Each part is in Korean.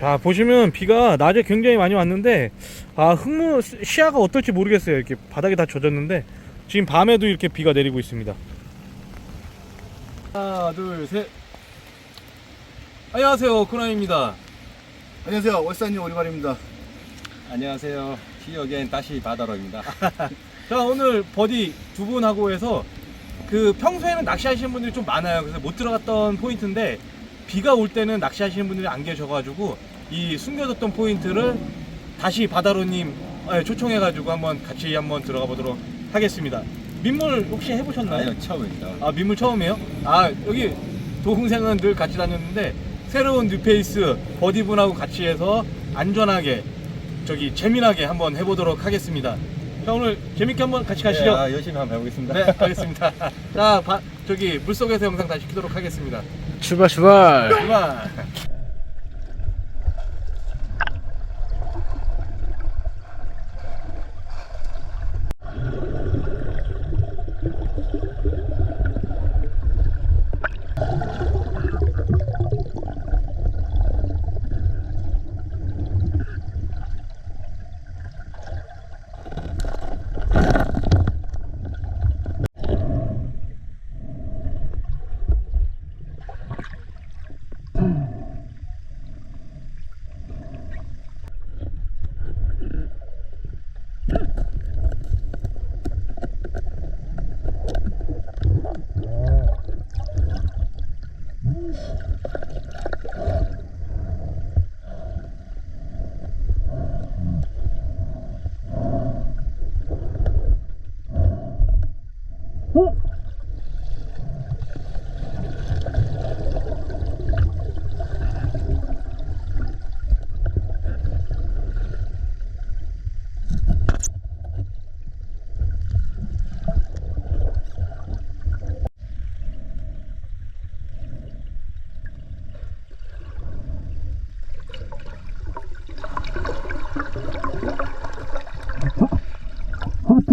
자 보시면 비가 낮에 굉장히 많이 왔는데 아 흙무 시야가 어떨지 모르겠어요 이렇게 바닥이 다 젖었는데 지금 밤에도 이렇게 비가 내리고 있습니다 하나 둘셋 안녕하세요 코나입니다 안녕하세요. 월산님 오리발입니다. 안녕하세요. 시어겐 다시 바다로입니다. 자 오늘 버디 두 분하고 해서 그 평소에는 낚시하시는 분들이 좀 많아요 그래서 못 들어갔던 포인트인데 비가 올 때는 낚시하시는 분들이 안 계셔가지고 이 숨겨뒀던 포인트를 다시 바다로님 예, 초청해가지고 한번 같이 한번 들어가 보도록 하겠습니다 민물 혹시 해보셨나요? 아니요, 처음입니다. 아 민물 처음이에요? 아 여기 동생은 늘 같이 다녔는데 새로운 뉴페이스 버디분하고 같이 해서 안전하게 저기 재미나게 한번 해보도록 하겠습니다 자 오늘 재밌게 한번 같이 가시죠 네, 아, 열심히 한번 해보겠습니다. 네, 가겠습니다. 자, 바, 저기 물속에서 영상 다시 키도록 하겠습니다. 출발 출발 그만.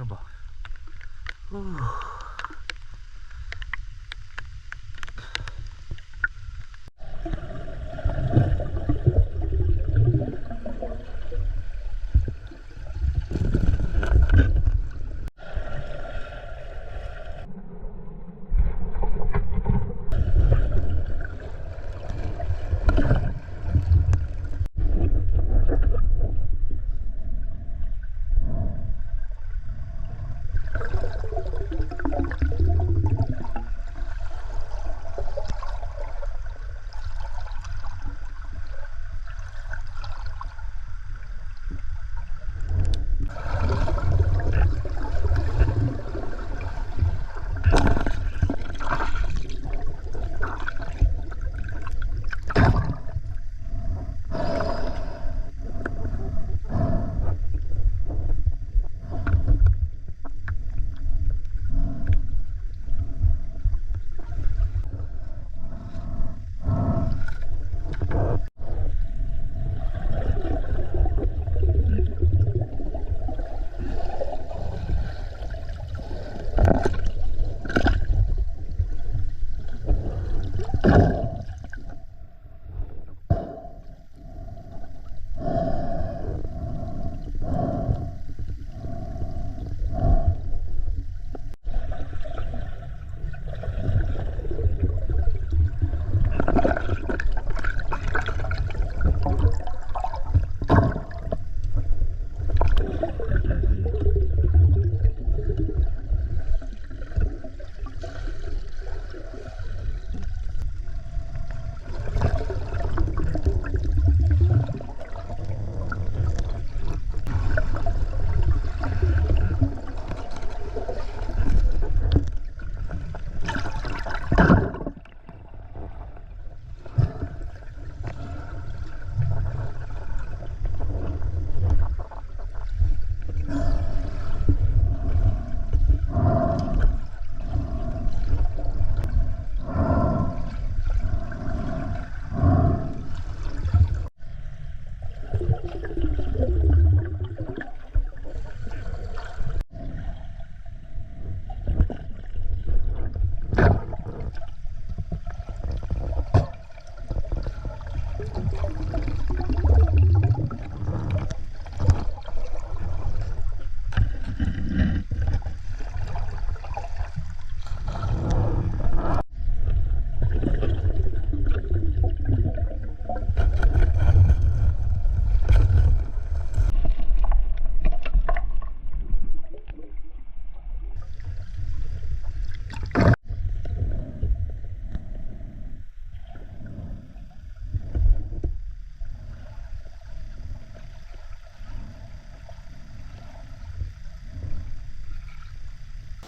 아,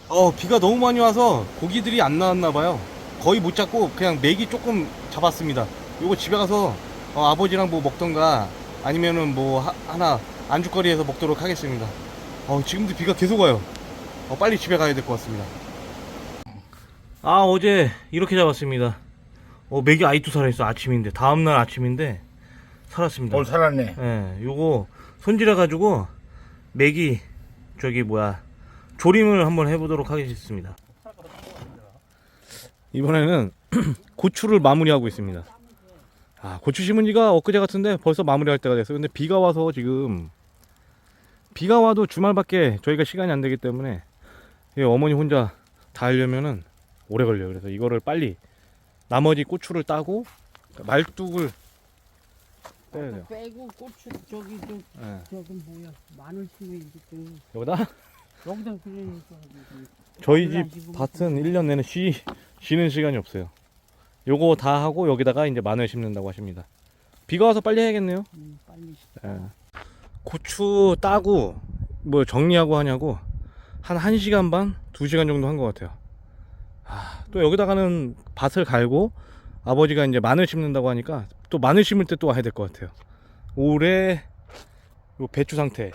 어 비가 너무 많이 와서 고기들이 안 나왔나 봐요. 거의 못 잡고 그냥 메기 조금 잡았습니다. 요거 집에 가서 어, 아버지랑 뭐 먹던가 아니면은 뭐 하, 하나 안주거리에서 먹도록 하겠습니다. 어 지금도 비가 계속 와요. 어, 빨리 집에 가야 될 것 같습니다. 아 어제 이렇게 잡았습니다. 어 메기 아이도 살아있어 아침인데 다음날 아침인데 살았습니다. 오늘 살았네. 예, 요거 손질해 가지고 맥이 저기 뭐야 조림을 한번 해보도록 하겠습니다. 이번에는 고추를 마무리하고 있습니다. 아 고추 심은 지가 엊그제 같은데 벌써 마무리할 때가 됐어요. 근데 비가 와서 지금 비가 와도 주말밖에 저희가 시간이 안 되기 때문에 이 어머니 혼자 다 하려면은 오래 걸려요. 그래서 이거를 빨리 나머지 고추를 따고 말뚝을 빼야 돼요. 빼고 고추 저기 저 예. 저기 뭐야 마늘 심어야지 좀 여기다 여기다 그러니까 저희 집 밭은 1년 내내 쉬, 쉬는 시간이 없어요. 요거 다 하고 여기다가 이제 마늘 심는다고 하십니다. 비가 와서 빨리 해야겠네요. 음, 빨리 예. 고추 따고 뭐 정리하고 하냐고 한 1시간 반, 2시간 정도 한 것 같아요. 아, 또 여기다가는 밭을 갈고 아버지가 이제 마늘 심는다고 하니까 또 마늘 심을 때 또 와야 될 것 같아요. 올해 요 배추 상태.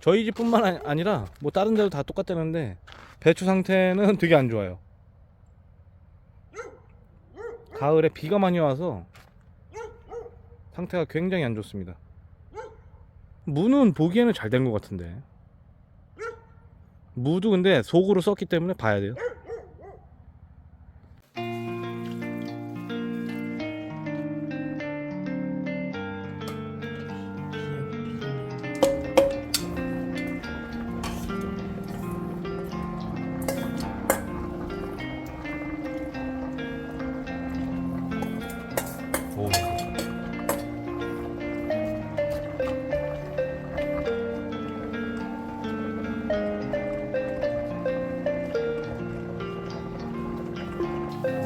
저희 집뿐만 아니- 아니라 뭐 다른 데도 다 똑같다는데 배추 상태는 되게 안 좋아요. 가을에 비가 많이 와서 상태가 굉장히 안 좋습니다. 무는 보기에는 잘 된 것 같은데. 무도 근데 속으로 썼기 때문에 봐야 돼요.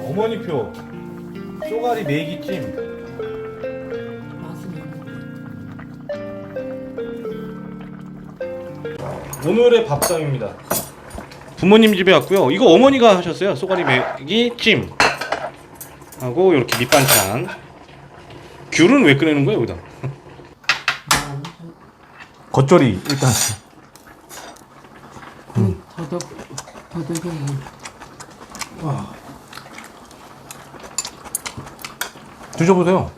어머니표. 쏘가리 메기찜. 오늘의 밥상입니다. 부모님 집에 왔고요. 이거 어머니가 하셨어요. 쏘가리 메기찜. 하고 이렇게 밑반찬. 귤은 왜 꺼내는 거예요 여기다? 겉절이 일단. 음. 더덕 더덕이 드셔보세요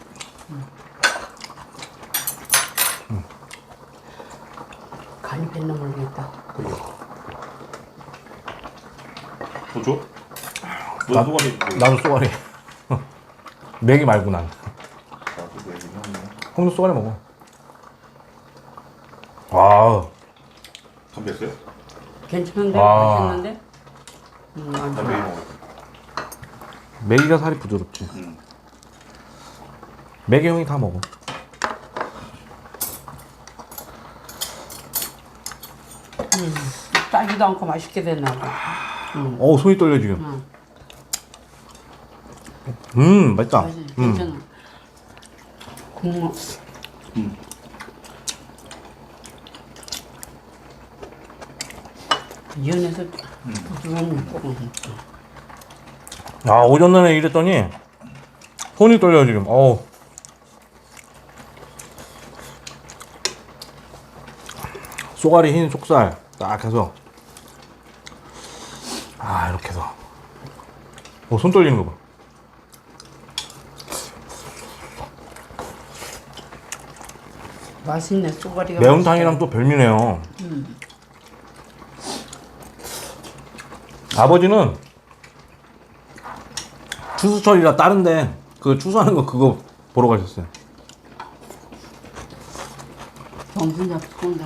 간이 뱃나 모르겠다 뭐 줘? 너 소가리 나도 쏘가리 메기 말고 난 형도 쏘가리 먹어 와 담배했어요? 괜찮은데 아. 맛있는데 음, 안 담배 좋아. 먹어요. 메기가 살이 부드럽지 음. 메기 형이 다 먹어. 음, 짜지도 않고 맛있게 됐나 봐. 음, 어 손이 떨려 지금. 음, 음 맛있다. 맛있어 음. 괜찮아. 국물. 음. 연해서 부드러운 조금 아 오전 내내 일했더니 손이 떨려 지금. 어우 쏘가리 흰 속살. 딱 해서. 아 이렇게 해서. 어 손 떨리는 거봐. 맛있네 쏘가리가 매운탕이랑 또 별미네요. 아버지는 추수철이라 다른데 그 추수하는 거 그거 보러 가셨어요. 정신 잡고 혼자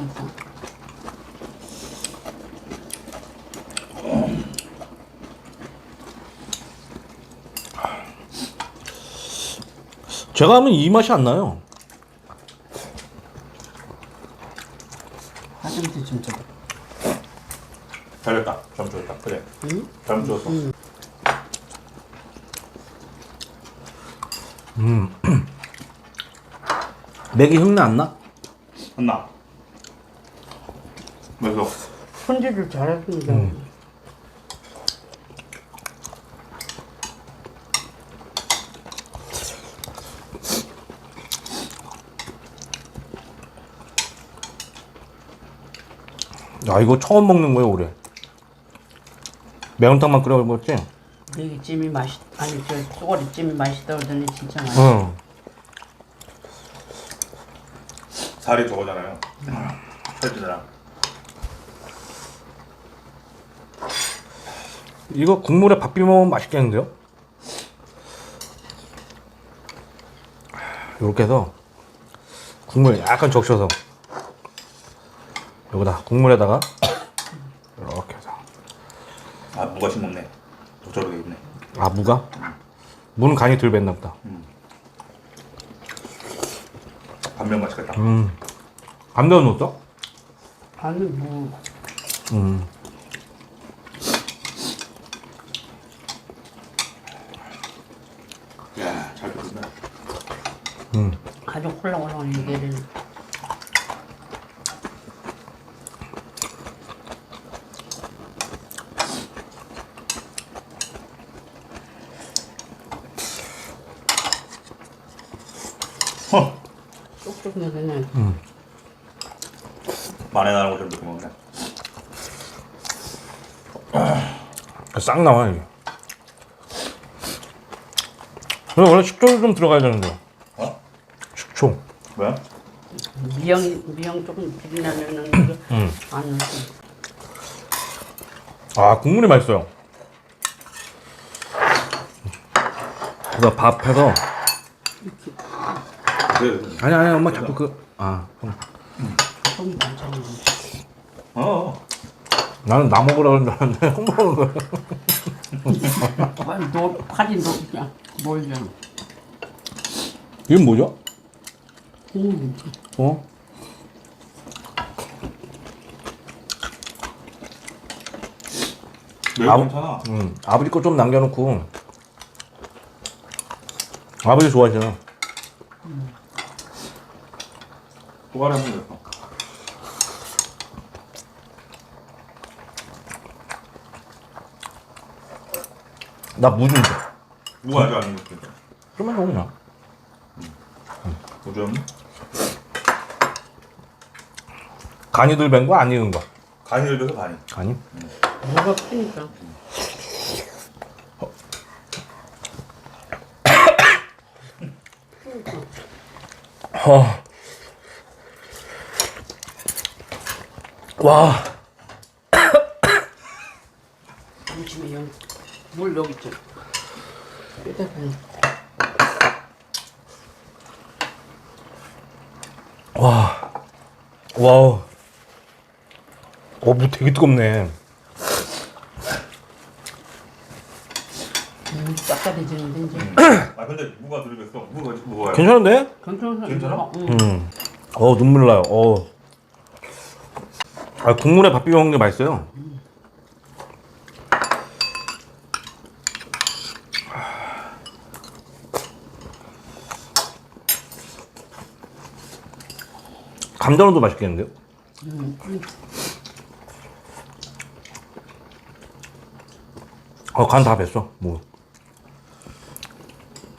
제가 하면 이 맛이 안 나요. 화장실 좀 줘. 잘했다. 잘못 줬다. 그래. 응? 잘못 줬어. 맥이 흉내 안 나? 한나. 그래서 손질을 잘했는데. 야 이거 처음 먹는 거예요 올해. 매운탕만 끓여 먹었지? 여기 찜이 맛있, 아니, 저 소고리 찜이 맛있다 그러더니 진짜 맛있어. 응. 살이 저거잖아요. 살찌잖아. 이거 국물에 밥 비벼 먹으면 맛있겠는데요? 이렇게 해서 국물 약간 적셔서 여기다 국물에다가 이렇게 해서 아 무가 싱겁네. 적절하게 있네. 아 무가? 무는 간이 덜 뱄나 보다 반면 맛있겠다. 음 감자 넣었어? 아니, 뭐, 음 야잘 끓는다. 음. 아주 홀랑홀랑 얘기를. 허. 쪽쪽 내리네. 만에 나는 거좀 넣고 먹네. 싹 나와 이게 근데 원래 식초 좀 들어가야 되는데 어? 식초 뭐야? 미영, 미영 조금 비리나면은 이거 음. 안 넣지. 아 국물이 맛있어요 그래서 밥 해서 그래. 그래. 아니 아니 엄마 자꾸 그아 좀 괜찮아. 어. 나는 나 먹으라 그런 줄 알았는데 형 먹는 거야 빨리 노, 팔이 노, 그냥 몰잖아. 이건 뭐죠? 음, 어? 매우 아, 괜찮아. 음, 아버지 거 좀 남겨놓고 아버지 좋아하시잖 아 도가리 한번 넣어. 나무좀 줘. 무가 아직 안 익었어. 좀만 줘 그냥 무좀 간이 덜밴거 안 익은 거 간이 들어서 간이. 간이? 뭐가 크니까. 어. 와 잠시만, 여기. 물 여기 있죠. 여기다가. 와. 와우. 어, 무 되게 뜨겁네. 음, 짭짤해지는데, 이제. 아 근데 무가 들어있어. 무가 무가. 괜찮은데? 괜찮아. 괜찮아? 응. 음. 어, 눈물 나요. 어. 아, 국물에 밥 비벼 먹는 게 맛있어요. 감자전도 맛있겠는데요? 어, 간 다 뱄어. 뭐.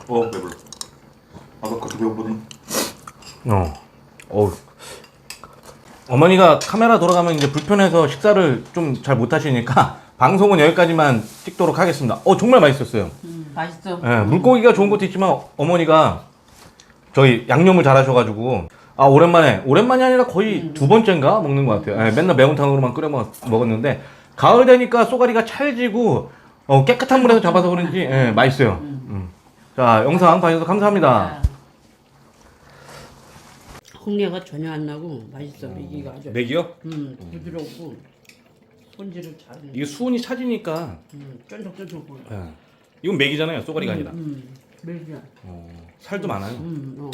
어 배불러. 아까 그렇게 배고프더니. 어. 어우. 어머니가 카메라 돌아가면 이제 불편해서 식사를 좀 잘 못하시니까 방송은 여기까지만 찍도록 하겠습니다. 어, 정말 맛있었어요. 음, 맛있어. 예, 물고기가 좋은 것도 있지만 어머니가 저희 양념을 잘하셔가지고 아 오랜만에 오랜만이 아니라 거의 두 번째인가 먹는 것 같아요. 예, 맨날 매운탕으로만 끓여 먹, 먹었는데 가을 되니까 쏘가리가 찰지고 어, 깨끗한 물에서 잡아서 그런지 예, 맛있어요. 음. 자 영상 봐주셔서 감사합니다. 흙내가 전혀 안 나고 맛있어. 이기가 아주 맥이요? 음, 부드럽고 손질을 잘해. 이게 수온이 차지니까 음, 쫀득쫀득하고. 예. 이건 맥이잖아요. 쏘가리가 아니라 음, 매기야. 어, 살도 많아요. 음, 어.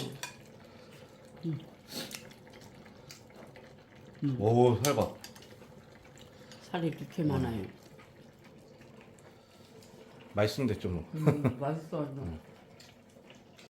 오 살봐. 살이 이렇게 많아요. 맛있으면 됐죠 뭐. 음, 맛있어. 아주.